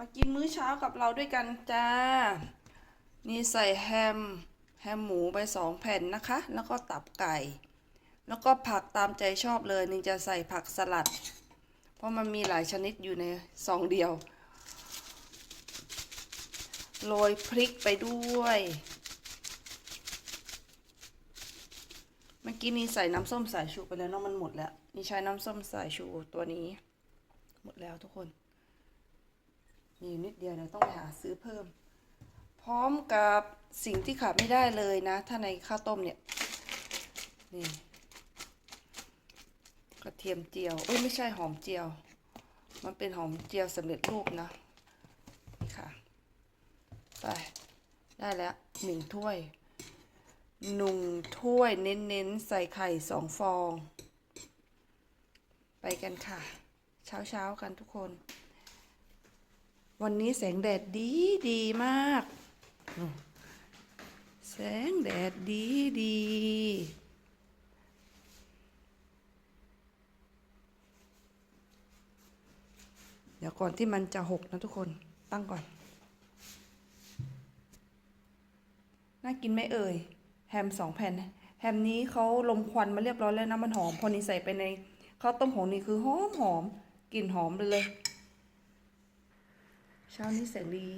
มากินมื้อเช้ากับเราด้วยกันจ้า นี่ใส่แฮม แฮมหมูไปสองแผ่นนะคะ แล้วก็ตับไก่ แล้วก็ผักตามใจชอบเลยนี่จะใส่ผักสลัด เพราะมันมีหลายชนิดอยู่ในซองเดียว โรยพริกไปด้วยเมื่อกี้นี้ใส่น้ำส้มสายชูไปแล้วเนาะมันหมดแล้ว นี่ใช้น้ำส้มสายชูตัวนี้ หมดแล้วทุกคน มีอยู่นิดเดียวเดี๋ยวต้องไปหาซื้อเพิ่ม พร้อมกับสิ่งที่ขาดไม่ได้เลยนะ ถ้าในข้าวต้มเนี่ยนี่กระเทียมเจียวเอ้ยไม่ใช่หอมเจียว มันเป็นหอมเจียวสำเร็จรูปนะนี่ค่ะไปได้แล้วหนึ่งถ้วยหนุ่งถ้วยเน้นๆ ใส่ไข่สองฟอง ไปกันค่ะ เช้าๆ กันทุกคน วันนี้แสงแดดดีดีมาก แสงแดดดีดีเดี๋ยวก่อนที่มันจะหกนะทุกคนตั้งก่อน น่ากินไหมเอ่ย แฮมสองแผ่น แฮมนี้เขาลมควันมาเรียบร้อยแล้วนะมันหอม พอนี้ใส่ไปในข้าวต้มของนี่คือหอมหอมกลิ่นหอมเลย เช้านี้แสงดี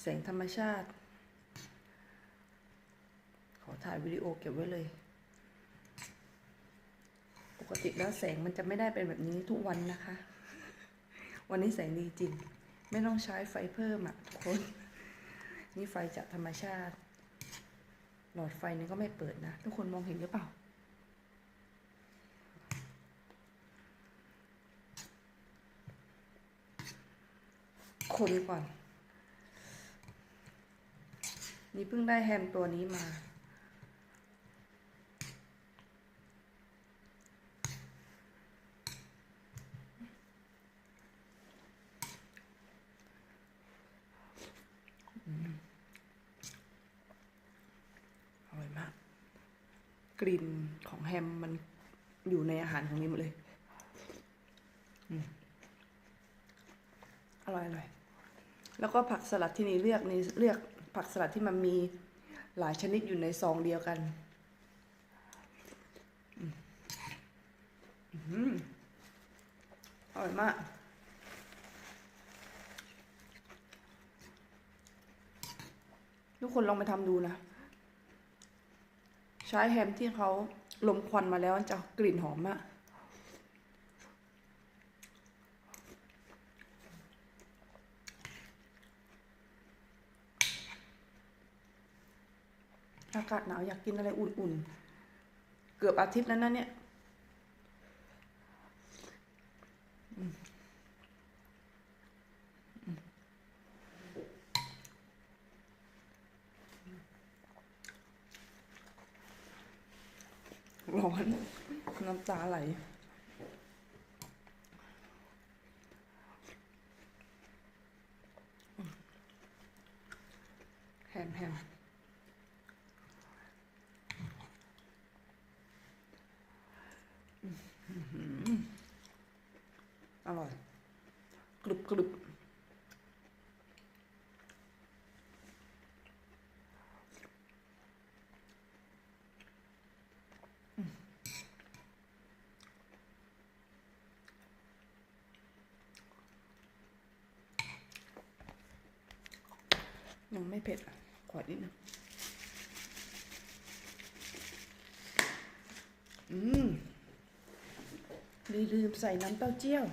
แสงธรรมชาติ ขอถ่ายวิดีโอเก็บไว้เลย ปกติแล้วแสงมันจะไม่ได้เป็นแบบนี้ทุกวันนะคะ วันนี้แสงดีจริง ไม่ต้องใช้ไฟเพิ่มอะทุกคน นี่ไฟจากธรรมชาติ หลอดไฟนี้ก็ไม่เปิดนะ ทุกคนมองเห็นหรือเปล่า คนก่อน นี่เพิ่งได้แฮมตัวนี้มา อร่อยมาก กลิ่นของแฮมมันอยู่ในอาหารของนี้หมดเลยอืมอร่อยอร่อย แล้วก็ผักสลัดที่นี่เลือกนี่เลือกผักสลัดที่มันมีหลายชนิดอยู่ในซองเดียวกันอืมหออร่อยมากทุกคนลองไปทำดูนะ ใช้แฮมที่เขาลมควันมาแล้วจะกลิ่นหอมมาก อากาศหนาวอยากกินอะไรอุ่นๆ เกือบอาทิตย์แล้วนะเนี่ยร้อน น้ำตาไหลแฮมแฮม อร่อย กรุบกรุบยังไม่เผ็ดอะ ขอนิดนึงอืม ลืมใส่น้ำเต้าเจี้ยว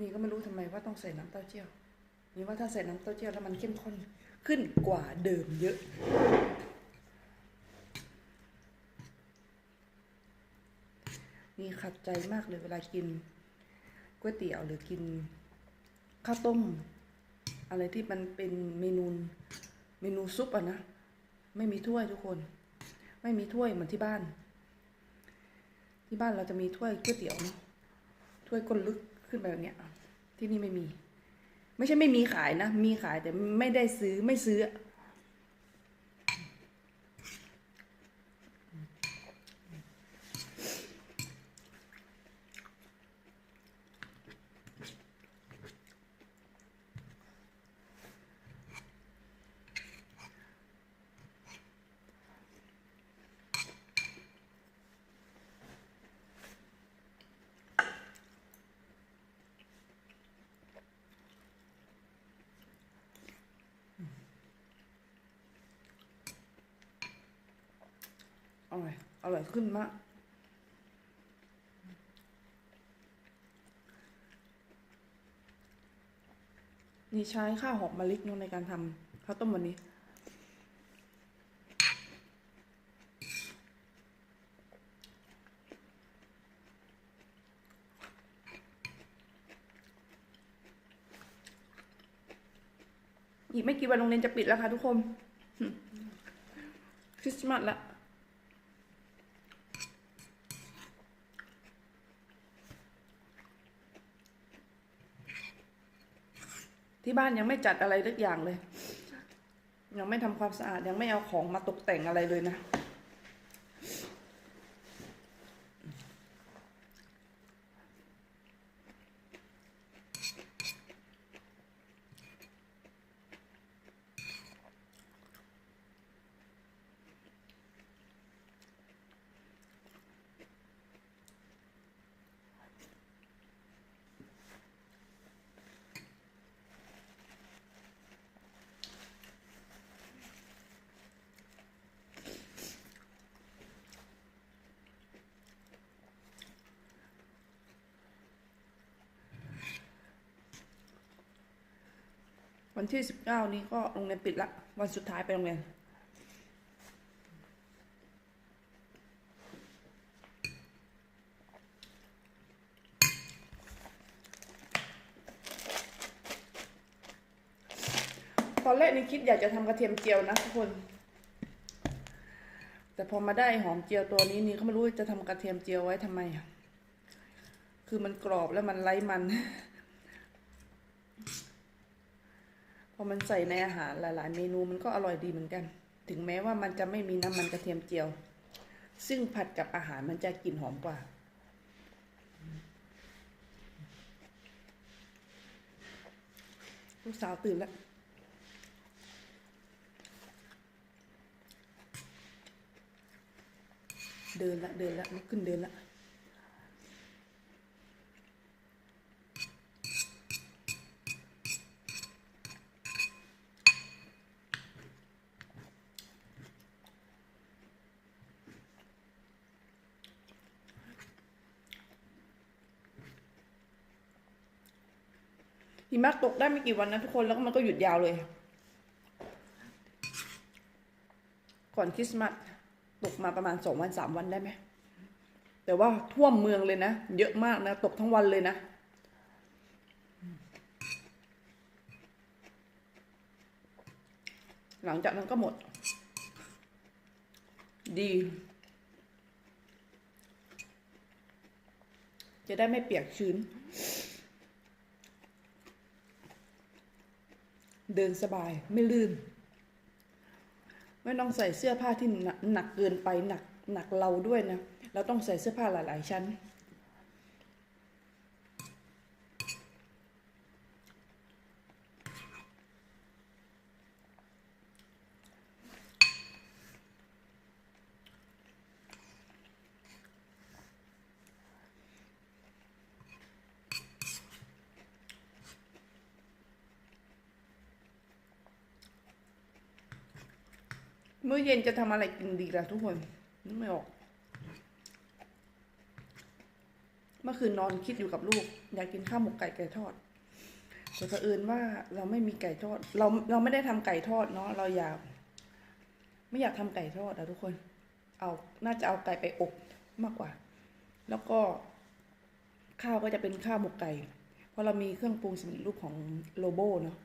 นี่ก็ไม่รู้ทำไมว่าต้องใส่น้ำเต้าเจี้ยว นี่ว่าถ้าใส่น้ำเต้าเจี้ยวแล้วมันเข้มข้นขึ้นกว่าเดิมเยอะนี่ขัดใจมากเลยเวลากิน ก๋วยเตี๋ยวหรือกินข้าวต้ม อะไรที่มันเป็นเมนูเมนูซุปอะนะ ไม่มีถ้วยทุกคน ไม่มีถ้วยเหมือนที่บ้าน ที่บ้านเราจะมีถ้วยก๋วยเตี๋ยวเนาะถ้วยก้นลึกขึ้นไปแบบเนี้ยที่นี่ไม่มี ไม่ใช่ไม่มีขายนะ มีขายแต่ไม่ได้ซื้อไม่ซื้อ อร่อย อร่อยขึ้นมากนี่ใช้ข้าวหอมมะลินในการทำข้าวต้มวันนี้ อีกไม่กี่วันโรงเรียนจะปิดแล้วค่ะทุกคนคริสต์มาสละ ที่บ้านยังไม่จัดอะไรทุกอย่างเลย ยังไม่ทำความสะอาดยังไม่เอาของมาตกแต่งอะไรเลยนะ วันที่สิบเก้านี้ก็โรงเรียนปิดละ วันสุดท้ายไปโรงเรียน ตอนแรกนี่คิดอยากจะทำกระเทียมเจียวนะทุกคน แต่พอมาได้หอมเจียวตัวนี้นี่ก็ไม่รู้จะทำกระเทียมเจียวไว้ทำไมอะคือมันกรอบแล้วมันไร้มัน พ อมันใส่ในอาหารหลาย ๆ เมนูมันก็อร่อยดีเหมือนกัน ถึงแม้ว่ามันจะไม่มีน้ำมันกระเทียมเจียว ซึ่งผัดกับอาหารมันจะกลิ่นหอมกว่า ลูกสาวตื่นแล้วเดินละเดินละลุกขึ้นเดินละ หิมะตกได้ไม่กี่วันนะทุกคนแล้วก็มันก็หยุดยาวเลย ก่อนคริสต์มาสตกมาประมาณสองวันสามวันได้ไหมแต่ว่าท่วมเมืองเลยนะ เยอะมากนะตกทั้งวันเลยนะหลังจากนั้นก็หมด ดี จะได้ไม่เปียกชื้น เดินสบายไม่ลื่น ไม่ต้องใส่เสื้อผ้าที่หนักเกินไปหนักหนักเราด้วยนะ เราต้องใส่เสื้อผ้าหลาย ๆ ชั้น มื้อเย็นจะทำอะไรกินดีล่ะทุกคนนึกไม่ออก เมื่อคืนนอนคิดอยู่กับลูก อยากกินข้าวหมกไก่ไก่ทอดแต่เผอิญว่าเราไม่มีไก่ทอด เราเราไม่ได้ทำไก่ทอดเนาะเราอยาก ไม่อยากทำไก่ทอดอะทุกคน เอาน่าจะเอาไก่ไปอบมากกว่า แล้วก็ ข้าวก็จะเป็นข้าวหมกไก่ เพราะเรามีเครื่องปรุงสำเร็จรูปของโลโบเนาะ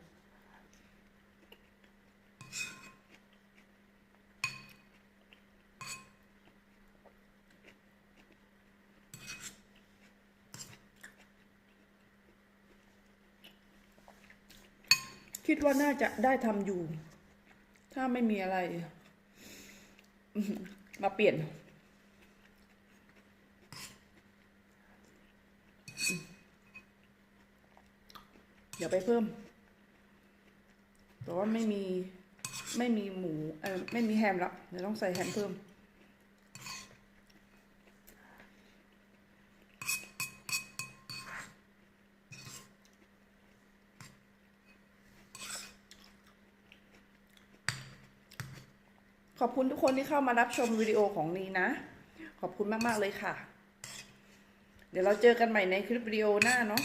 คิดว่าน่าจะได้ทำอยู่ ถ้าไม่มีอะไร มาเปลี่ยน เดี๋ยวไปเพิ่ม แต่ว่าไม่มีไม่มีหมูเออไม่มีแฮมแล้วเดี๋ยวต้องใส่แฮมเพิ่ม อบคุณทุกคนที่เข้ามารับชมวิดีโอของนีนะ ขอบคุณมาก ๆ เลยค่ะ เดี๋ยวเราเจอกันใหม่ในคลิปวิดีโอหน้าเนาะ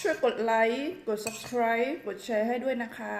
ช่วยกดไลค์ กด subscribe กดแชร์ให้ด้วยนะคะ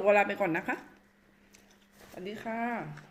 ตัวลาไปก่อนนะคะ สวัสดีค่ะ